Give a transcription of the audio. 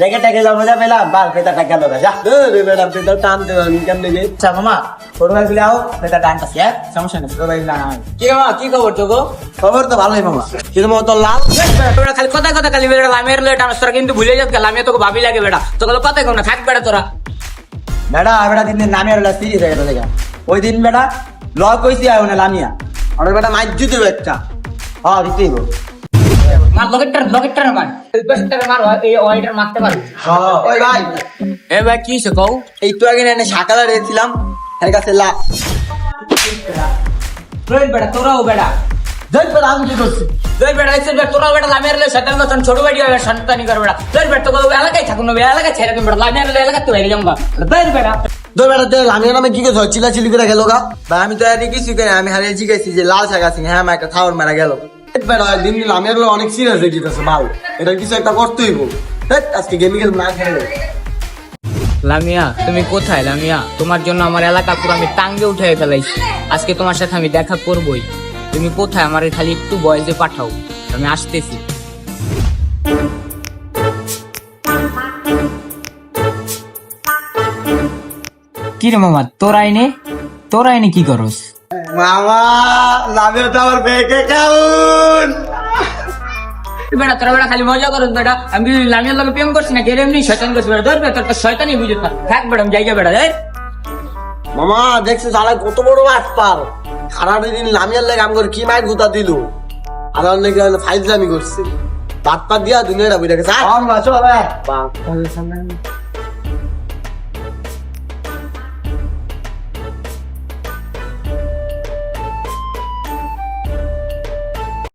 রেখে টাকে যাব যা পেলাম বাল পেতাটা গেল যা। রে ম্যাডাম পেতাল টানতে পারি কেমনে যে আচ্ছা মামা ছোট ভাই গুলো পেতা ডানটাছি হ্যাঁ? সমস্যা নেই ছোট ভাই গুলো কি মামা কি খবর তো গো খবর তো ভালোই মামা। কিন্তু মামা তোর লাল? তোরা খালি কথা কথা খালি বেড়া লামের লয়ে টানস তোরা কিন্তু ভুলে যাস লামিয়া তোকে ভাবি লাগে বেড়া। তো গেলো কথা কেউ না থাক বেড়া তোরা। বেটা বেটা দিন দিন নামিয়া রইলা সিরিজ হয়ে গেল ওই দিন বেটা ল কইছি আয় না লামিয়া। আর বেটা মাইর একটা হ্যাঁ দিতেই মার লকেটটার লকেটটার মার লকেটটার মার এই ওয়াইটার মারতে পারবি। ওই ভাই। এ ভাই কি সে কও? এই তো আগে এনে সকালে রেছিলাম এর কাছে লা রোহিত বেড়া তোরাও বেটা আমি কি করছি? এসে তোরাও লামের শয়তান মতন ছোট হবে সন্তানি কর বেড়া। তোকে এলাকায় থাকুন না এলাকায় ছেড়ে দিন বেড়া লামের এলাকা তো হয়ে তো বেটা নামে কি চিলা চিলি করে গেল গা। ভাই আমি তো কিছু করে আমি হারিয়ে জিজ্ঞাসি যে লাল শাক আছে হ্যাঁ আমার একটা খাওয়ার মারা গেল। বেটা দিন দিন আমি অনেক সিরিয়াস এটা কিছু একটা করতেই হইব। আজকে গেমি গেল না খেলে লামিয়া তুমি কোথায় লামিয়া? তোমার জন্য আমার এলাকা পুরো আমি টাঙ্গে উঠে ফেলাইছি। আজকে তোমার সাথে আমি দেখা করবই। তুমি কোথায় আমার খালি একটু বয়সে পাঠাও। আমি আসতেছি। কি রে মামা তোর আইনে? তোর আইনে কি করস? মামা লাভের বেঁকে কেমন? বেটা তোরা বেটা খালি মজা করস বেটা আমি লামিয়ার প্রেম করছি না কেরে এমনি শয়তান করছি বেটা তোর শয়তানই বুঝে থাক। থাক বেটা আমি জায়গা বেটা এই মামা দেখছ সালা কত বড় মাছ পাল সারা দিন লামিয়ার লাগে আমি করে কি মাইক গুতা দিল? আর অনেক ফাইজলামি করছে। বাদ পাত দিয়া দুনিয়াটা বুঝে গেছে ভাই বাহ।